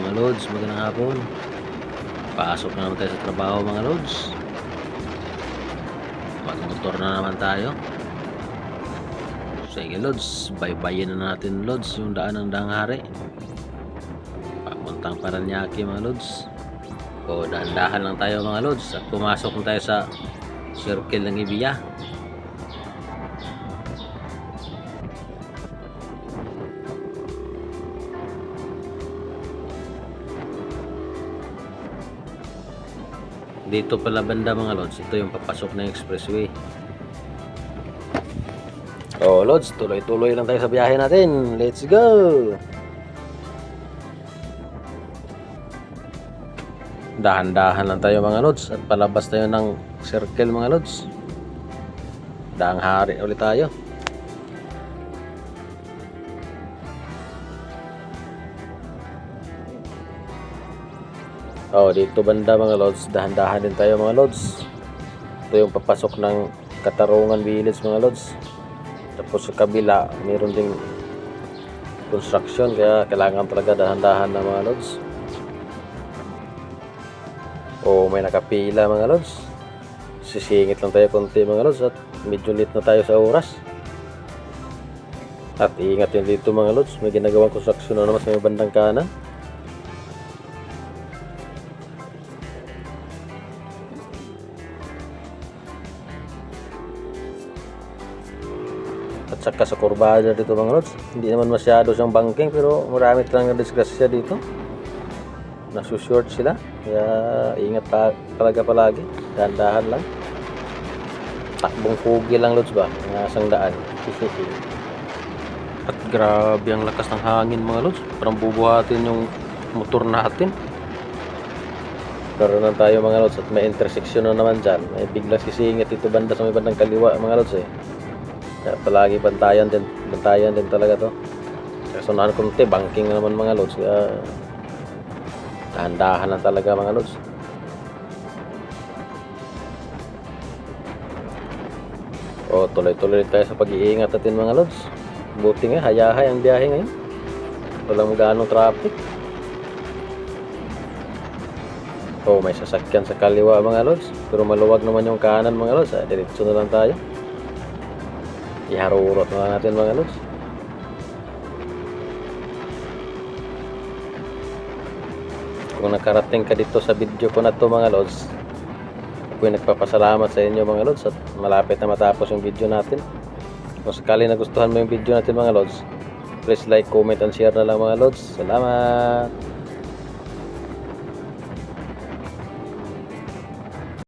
mga lods, magandang hapon. Pasok na naman tayo sa trabaho mga lods. Magmotor na naman tayo. Sige lods, baybayin na natin lods yung daan ng Danghari. Papuntang Paranaque mga lods. O dahan-dahan lang tayo mga lods at pumasok na tayo sa circle ng Ibiya. Dito pala banda mga lods, ito yung papasok ng expressway. Oh, lods, tuloy-tuloy lang tayo sa biyahe natin. Let's go! Dahan-dahan lang tayo mga lods at palabas tayo ng circle mga lods. Daang hari ulit tayo. Oh, dito banda mga lods, dahan-dahan din tayo mga lods. Ito yung papasok ng Katarungan Village mga lods. Tapos sa kabila, mayroon ding construction kaya kailangan talaga dahan-dahan na mga lods. O may nakapila mga lods. Sisingit lang tayo konti mga lods at medyo late na tayo sa oras. At ingat yun dito mga lods, may ginagawang construction na naman sa may bandang kanan. At saka sa kurbada dito mga lods, hindi naman masyado siyang banking pero marami talagang disgrasya dito. Nasushort sila, kaya ingat pa, talaga palagi, dahan-dahan lang. Takbong pugi lang lods ba, ng asang daan. At grabe ang lakas ng hangin mga lods, parang bubuhatin yung motor natin. Karoon na tayo mga lods at may intersection na naman dyan. May biglang sisingit dito banda sa may bandang kaliwa mga lods eh. Kaya palagi bantayan din, bantayan din talaga to. Kaya sunahan konti, banking na naman mga lods. Kaya dahan-dahan lang talaga mga lods. O, tuloy-tuloy tayo sa pag-iingat natin mga lods. Buti nga, hayahay ang biyahe ngayon. Walang ganong traffic. O, may sasakyan sa kaliwa mga lods. Pero maluwag naman yung kanan mga lods. Ah, diretso na lang tayo. Iharurot na natin mga lods. Kung nakarating ka dito sa video ko na to mga lods, ako'y nagpapasalamat sa inyo mga lods at malapit na matapos yung video natin. Kung sakali nagustuhan mo yung video natin mga lods, please like, comment, and share na lang mga lods. Salamat!